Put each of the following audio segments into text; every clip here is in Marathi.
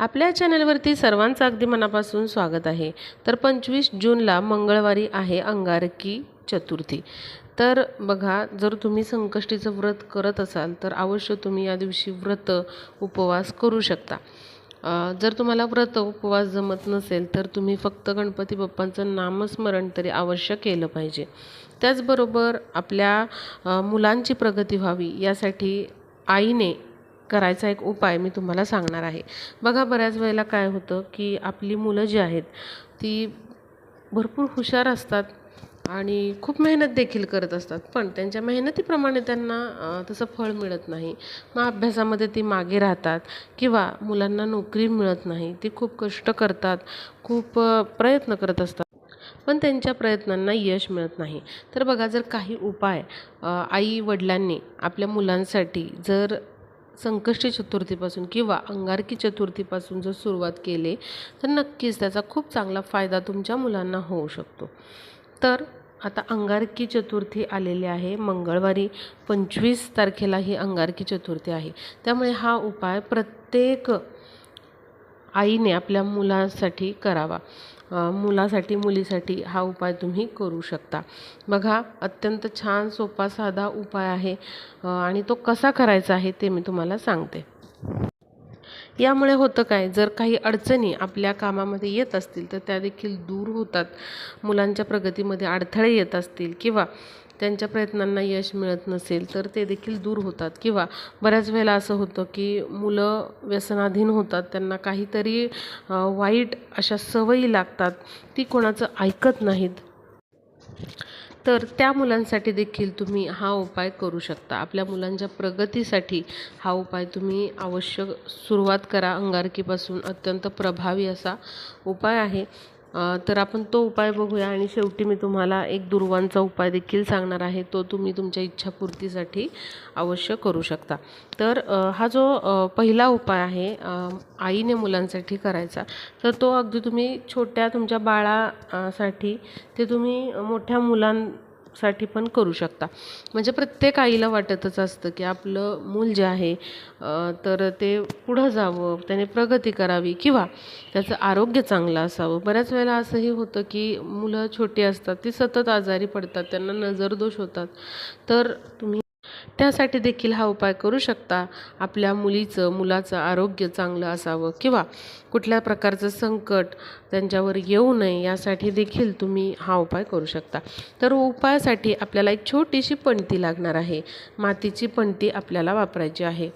आपल्या चॅनलवरती सर्वांचं अगदी मनापासून स्वागत आहे. तर पंचवीस जूनला मंगळवारी आहे अंगारकी चतुर्थी. तर बघा जर तुम्ही संकष्टीचं व्रत करत असाल तर अवश्य तुम्ही या दिवशी व्रत उपवास करू शकता. जर तुम्हाला व्रत उपवास जमत नसेल तर तुम्ही फक्त गणपती बाप्पांचं नामस्मरण तरी अवश्य केलं पाहिजे. त्याचबरोबर आपल्या मुलांची प्रगती व्हावी यासाठी आईने करायचा एक उपाय मी तुम्हाला सांगणार आहे. बघा बऱ्याच वेळेला काय होतं की आपली मुलं जी आहेत ती भरपूर हुशार असतात आणि खूप मेहनत देखील करत असतात. पण त्यांच्या मेहनतीप्रमाणे त्यांना तसं फळ मिळत नाही. मग अभ्यासामध्ये ती मागे राहतात किंवा मुलांना नोकरी मिळत नाही. ती खूप कष्ट करतात खूप प्रयत्न करत असतात. पण त्यांच्या प्रयत्नांना यश मिळत नाही. तर बघा जर काही उपाय आई वडिलांनी आपल्या मुलांसाठी जर संकष्टी चतुर्थीपासून किंवा अंगारकी चतुर्थीपासून जर सुरुवात केली तर नक्कीच त्याचा खूप चांगला फायदा तुमच्या मुलांना होऊ शकतो. तर आता अंगारकी चतुर्थी आलेली आहे. मंगळवारी पंचवीस तारखेला ही अंगारकी चतुर्थी आहे. त्यामुळे हा उपाय प्रत्येक आईने आपल्या मुलासाठी करावा. मुलासाठी मुलीसाठी हा उपाय तुम्ही करू शकता. बघा अत्यंत छान सोपा साधा उपाय आहे. आणि तो कसा करायचा आहे ते मी तुम्हाला सांगते. यामुळे होतं काय? जर काही अडचणी आपल्या कामामध्ये येत असतील तर त्या देखील दूर होतात. मुलांच्या प्रगतीमध्ये अडथळे येत असतील किंवा त्यांच्या प्रयत्नांना यश मिळत नसेल तर ते देखील दूर होतात. किंवा बऱ्याच वेळेला असं होतं की मुलं व्यसनाधीन होतात त्यांना काहीतरी वाईट अशा सवयी लागतात ती कोणाचं ऐकत नाहीत. तर त्या मुलांसाठी देखील तुम्ही हा उपाय करू शकता. आपल्या मुलांच्या प्रगतीसाठी हा उपाय तुम्ही आवश्यक सुरुवात करा. अंगारकीपासून अत्यंत प्रभावी असा उपाय आहे. तर आपण तो उपाय बघूया आणि शेवटी मी तुम्हाला एक दुर्वांचा उपाय देखील सांगणार आहे. तो तुम्ही तुमच्या इच्छापूर्तीसाठी अवश्य करू शकता. तर हा जो पहिला उपाय आहे आईने मुलांसाठी करायचा तर तो अगदी तुम्ही छोट्या तुमच्या बाळासाठी ते तुम्ही मोठ्या मुलां साठी पण करू शकता. म्हणजे प्रत्येक आईला वाटतच असतं की आपलं मूल जे आहे तर ते पुढं जावं त्याने प्रगती करावी किंवा त्याचं आरोग्य चांगलं असावं. बऱ्याच वेळेला असंही होतं की मुलं छोटी असतात ती सतत आजारी पडतात त्यांना नजरदोष होतात. तर तुम्ही त्यासाठी देखील हा उपाय करू शकता. आपल्या मुलीचं मुलाचं आरोग्य चांगलं असावं किंवा कुठल्या प्रकारचं संकट त्यांच्यावर येऊ नये यासाठी देखील तुम्ही हा उपाय करू शकता. तर उपायासाठी आपल्याला एक छोटीशी पणती लागणार आहे. मातीची पणती आपल्याला वापरायची आहे.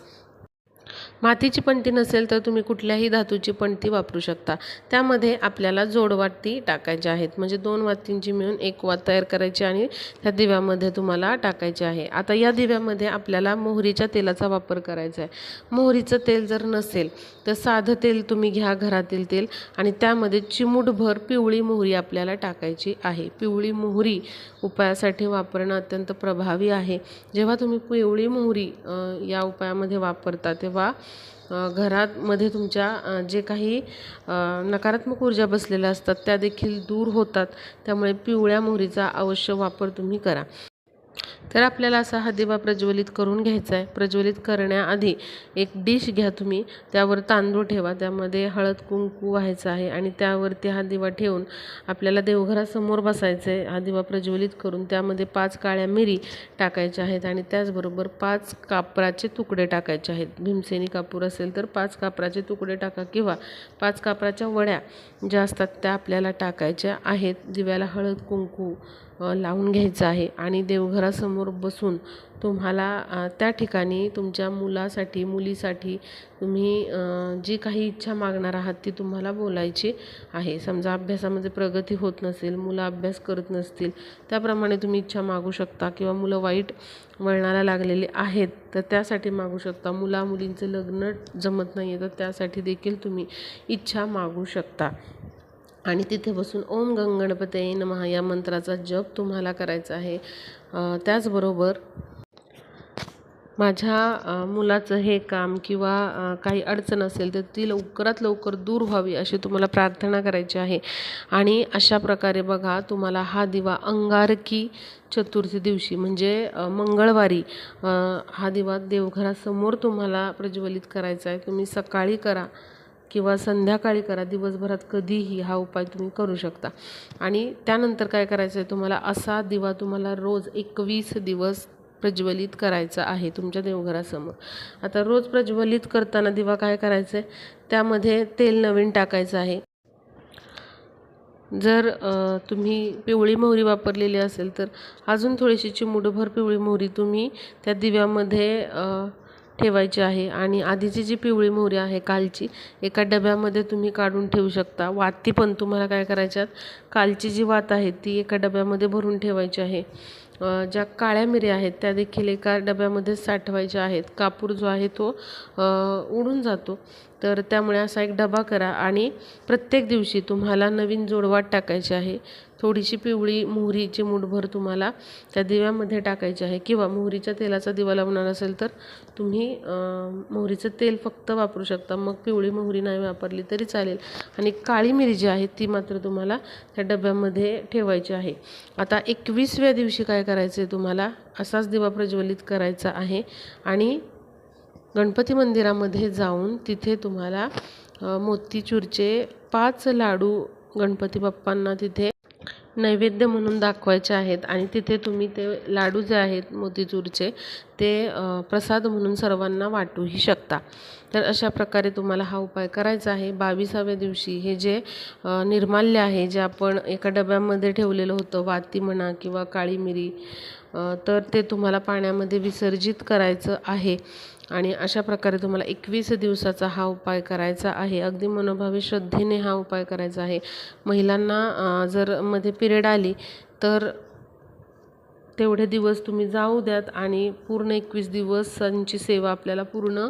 मातीची पणती नसेल तर तुम्ही कुठल्याही धातूची पणती वापरू शकता. त्यामध्ये आपल्याला जोडवाती टाकायच्या आहेत. म्हणजे दोन वातींची मिळून एक वात तयार करायची आणि त्या दिव्यामध्ये तुम्हाला टाकायची आहे. आता या दिव्यामध्ये आपल्याला मोहरीच्या तेलाचा वापर करायचा आहे. मोहरीचं तेल जर नसेल तर साधं तेल तुम्ही घ्या घरातील तेल आणि त्यामध्ये चिमूटभर पिवळी मोहरी आपल्याला टाकायची आहे. पिवळी मोहरी उपायासाठी वापरणं अत्यंत प्रभावी आहे. जेव्हा तुम्ही पिवळी मोहरी या उपायामध्ये वापरता तेव्हा घरामध्ये तुमच्या जे काही नकारात्मक ऊर्जा बसलेल्या असतात त्या देखील दूर होतात. त्यामुळे पिवळ्या मोहरीचा अवश्य वापर तुम्ही करा. तर आपल्याला असा हा दिवा प्रज्वलित करून घ्यायचा आहे. प्रज्वलित करण्याआधी एक डिश घ्या तुम्ही. त्यावर तांदूळ ठेवा. त्यामध्ये हळद कुंकू व्हायचं आहे आणि त्यावरती हा दिवा ठेवून आपल्याला देवघरासमोर बसायचं आहे. हा दिवा प्रज्वलित करून त्यामध्ये पाच काळ्या मिरी टाकायच्या आहेत आणि त्याचबरोबर पाच कापराचे तुकडे टाकायचे आहेत. भीमसेनी कापूर असेल तर पाच कापराचे तुकडे टाका किंवा पाच कापराच्या वड्या ज्या असतात त्या आपल्याला टाकायच्या आहेत. दिव्याला हळद कुंकू लावून घ्यायचं आहे आणि देवघरासमोर बसून तुम्हाला त्या ठिकाणी तुमच्या मुलासाठी मुलीसाठी तुम्ही जी काही इच्छा मागणार आहात ती तुम्हाला बोलायची आहे. समजा अभ्यासामध्ये प्रगती होत नसेल मुलं अभ्यास करत नसतील त्याप्रमाणे तुम्ही इच्छा मागू शकता किंवा मुलं वाईट वळणाला लागलेली आहेत तर त्यासाठी मागू शकता. मुला मुलींचं लग्न जमत नाही आहे तर त्यासाठी देखील तुम्ही इच्छा मागू शकता. आणि तिथे बसून ओम गंगणपते नमः या मंत्राचा जप तुम्हाला करायचा आहे. त्याचबरोबर माझ्या मुलाचं हे काम किंवा काही अडचण असेल तर ती लवकरात लवकर दूर व्हावी अशी तुम्हाला प्रार्थना करायची आहे. आणि अशा प्रकारे बघा तुम्हाला हा दिवा अंगारकी चतुर्थी दिवशी म्हणजे मंगळवारी हा दिवा देवघरासमोर तुम्हाला प्रज्वलित करायचा आहे. तुम्ही सकाळी करा. किंवा संध्याकाळी करा दिवसभरात कधीही हा उपाय तुम्ही करू शकता. आणि त्यानंतर काय करायचं आहे तुम्हाला? असा दिवा तुम्हाला रोज एकवीस दिवस प्रज्वलित करायचा आहे तुमच्या देवघरासमोर. आता रोज प्रज्वलित करताना दिवा काय करायचं आहे त्यामध्ये तेल नवीन टाकायचं आहे. जर तुम्ही पिवळी मोहरी वापरलेली असेल तर अजून थोडीशी चिमुडभर पिवळी मोहरी तुम्ही त्या दिव्यामध्ये ठेवायची आहे. आणि आधीची जी पिवळी मोहरी आहे कालची एका डब्यामध्ये तुम्ही काढून ठेवू शकता. वाती पण तुम्हाला काय करायच्यात कालची जी वात आहे ती एका डब्यामध्ये भरून ठेवायची आहे. ज्या काळ्या मिऱ्या आहेत त्या देखील एका डब्यामध्ये साठवायच्या आहेत. कापूर जो आहे तो उडून जातो. तर त्यामुळे असा एक डबा करा आणि प्रत्येक दिवशी तुम्हाला नवीन जोडवाट टाकायची आहे. थोडीशी पिवळी मोहरीची मुठभर तुम्हाला त्या दिव्यामध्ये टाकायची आहे. किंवा मोहरीच्या तेलाचा दिवा लावणार असेल तर तुम्ही मोहरीचं तेल फक्त वापरू शकता. मग पिवळी मोहरी नाही वापरली तरी चालेल. आणि काळी मिरी जी आहे ती मात्र तुम्हाला त्या डब्यामध्ये ठेवायची आहे. आता एकवीसव्या दिवशी काय करायचं आहे तुम्हाला? असाच दिवा प्रज्वलित करायचा आहे. आणि गणपती मंदिरामध्ये जाऊन तिथे तुम्हाला मोतीचूरचे पाच लाडू गणपती बाप्पांना तिथे नैवेद्य म्हणून दाखवायचे आहेत आणि तिथे तुम्ही ते लाडू जे आहेत मोतीचूरचे ते प्रसाद म्हणून सर्वांना वाटूही शकता. तर अशा प्रकारे तुम्हाला हा उपाय करायचा आहे. बावीसाव्या दिवशी हे जे निर्माल्य आहे जे आपण एका डब्यामध्ये ठेवलेलं होतं वाती म्हणा किंवा काळी मिरी तर ते तुम्हाला पाण्यामध्ये विसर्जित करायचं आहे. आणि अशा प्रकारे तुम्हाला एकवीस दिवसाचा हा उपाय करायचा आहे. अगदी मनोभावी श्रद्धेने हा उपाय करायचा आहे. महिलांना जर मध्ये पिरियड आली तर तेवढे दिवस तुम्ही जाऊ द्यात आणि पूर्ण एकवीस दिवसांची सेवा आपल्याला पूर्ण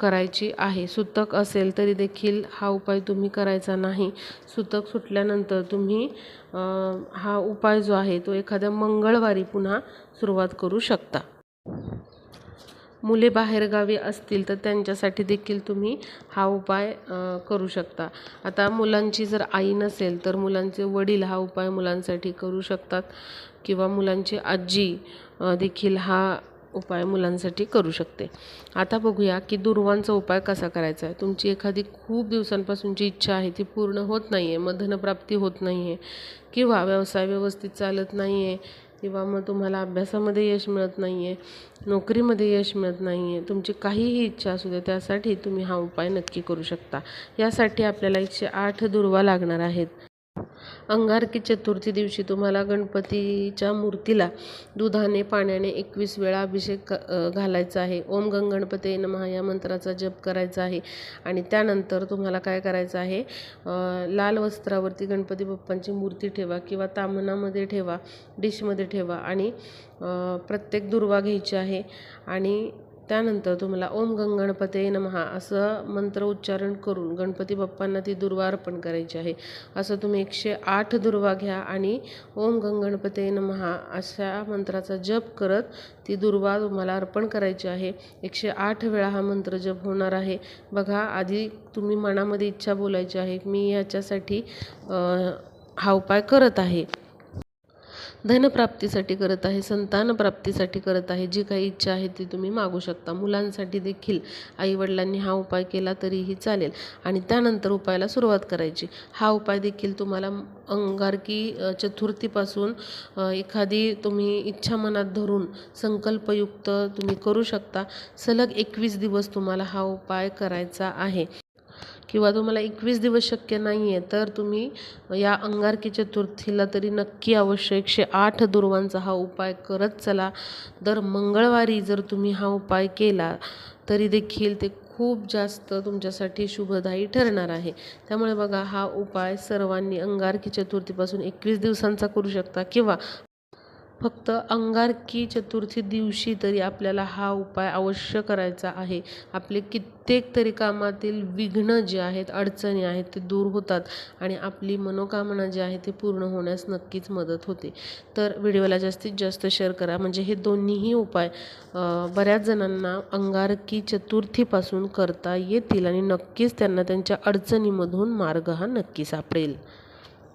करायची आहे. सुतक असेल तरी देखील हा उपाय तुम्ही करायचा नाही. सुतक सुटल्यानंतर तुम्ही हा उपाय जो आहे तो एखाद्या मंगळवारी पुन्हा सुरुवात करू शकता. मुले बाहेरगावी असतील तर त्यांच्यासाठी देखील तुम्ही हा उपाय करू शकता. आता मुलांची जर आई नसेल तर मुलांचे वडील हा उपाय मुलांसाठी करू शकतात किंवा मुलांची आजी देखील हा उपाय मुलांसाठी करू शकते. आता बघूया की दुर्वांचा उपाय कसा करायचा आहे. तुमची एखादी खूप दिवसांपासूनची इच्छा आहे ती पूर्ण होत नाही आहे मग धनप्राप्ती होत नाही आहे किंवा व्यवसाय व्यवस्थित चालत नाही आहे किंवा मग तुम्हाला अभ्यासामध्ये यश मिळत नाही आहे नोकरीमध्ये यश मिळत नाही आहे तुमची काहीही इच्छा असू दे त्यासाठी तुम्ही हा उपाय नक्की करू शकता. यासाठी आपल्याला एकशे आठ दुर्वा लागणार आहेत. अंगारकी चतुर्थी दिवशी तुम्हाला गणपतीच्या मूर्तीला दुधाने पाण्याने एकवीस वेळा अभिषेक घालायचा आहे. ओम गंगणपते नमः या मंत्राचा जप करायचा आहे. आणि त्यानंतर तुम्हाला काय करायचं आहे? लाल वस्त्रावरती गणपती बाप्पांची मूर्ती ठेवा किंवा तामणामध्ये ठेवा डिशमध्ये ठेवा आणि प्रत्येक दुर्वा घ्यायची आहे. आणि त्यानंतर तुम्हाला ओम गंगणपते नमहा. असं मंत्र उच्चारण करून गणपती बाप्पांना ती दुर्वा अर्पण करायची आहे. असं तुम्ही एकशे आठ दुर्वा घ्या आणि ओम गंगणपते नमहा अशा मंत्राचा जप करत ती दुर्वा तुम्हाला अर्पण करायची आहे. एकशे आठ वेळा हा मंत्र जप होणार आहे. बघा आधी तुम्ही मनामध्ये इच्छा बोलायची आहे मी याच्यासाठी हा उपाय करत आहे. धनप्राप्तीसाठी करत आहे संतान प्राप्तीसाठी करत आहे जी काही इच्छा आहे ती तुम्ही मागू शकता. मुलांसाठी देखील आईवडिलांनी हा उपाय केला तरीही चालेल. आणि त्यानंतर उपायाला सुरुवात करायची. हा उपाय देखील तुम्हाला अंगारकी चतुर्थीपासून एखादी तुम्ही इच्छा मनात धरून संकल्पयुक्त तुम्ही करू शकता. सलग एकवीस दिवस तुम्हाला हा उपाय करायचा आहे. किंवा तुम्हाला एकवीस दिवस शक्य नाही आहे तर तुम्ही या अंगारकी चतुर्थीला तरी नक्की अवश्य एकशे आठ दुर्वांचा हा उपाय करत चला. दर मंगळवारी जर तुम्ही हा उपाय केला तरी देखील ते खूप जास्त तुमच्यासाठी शुभदायी ठरणार आहे. त्यामुळे बघा हा उपाय सर्वांनी अंगारकी चतुर्थीपासून एकवीस दिवसांचा करू शकता किंवा फक्त अंगारकी चतुर्थी दिवशी तरी आपल्याला हा उपाय अवश्य करायचा आहे. आपले कित्येक तरी कामातील विघ्न जे आहेत अडचणी आहेत ते दूर होतात आणि आपली मनोकामना जी आहे ती पूर्ण होण्यास नक्कीच मदत होते. तर व्हिडिओला जास्तीत जास्त शेअर करा. म्हणजे हे दोन्हीही उपाय बऱ्याच जणांना अंगारकी चतुर्थीपासून करता येतील आणि नक्कीच त्यांना त्यांच्या अडचणीमधून मार्ग हा नक्की सापडेल.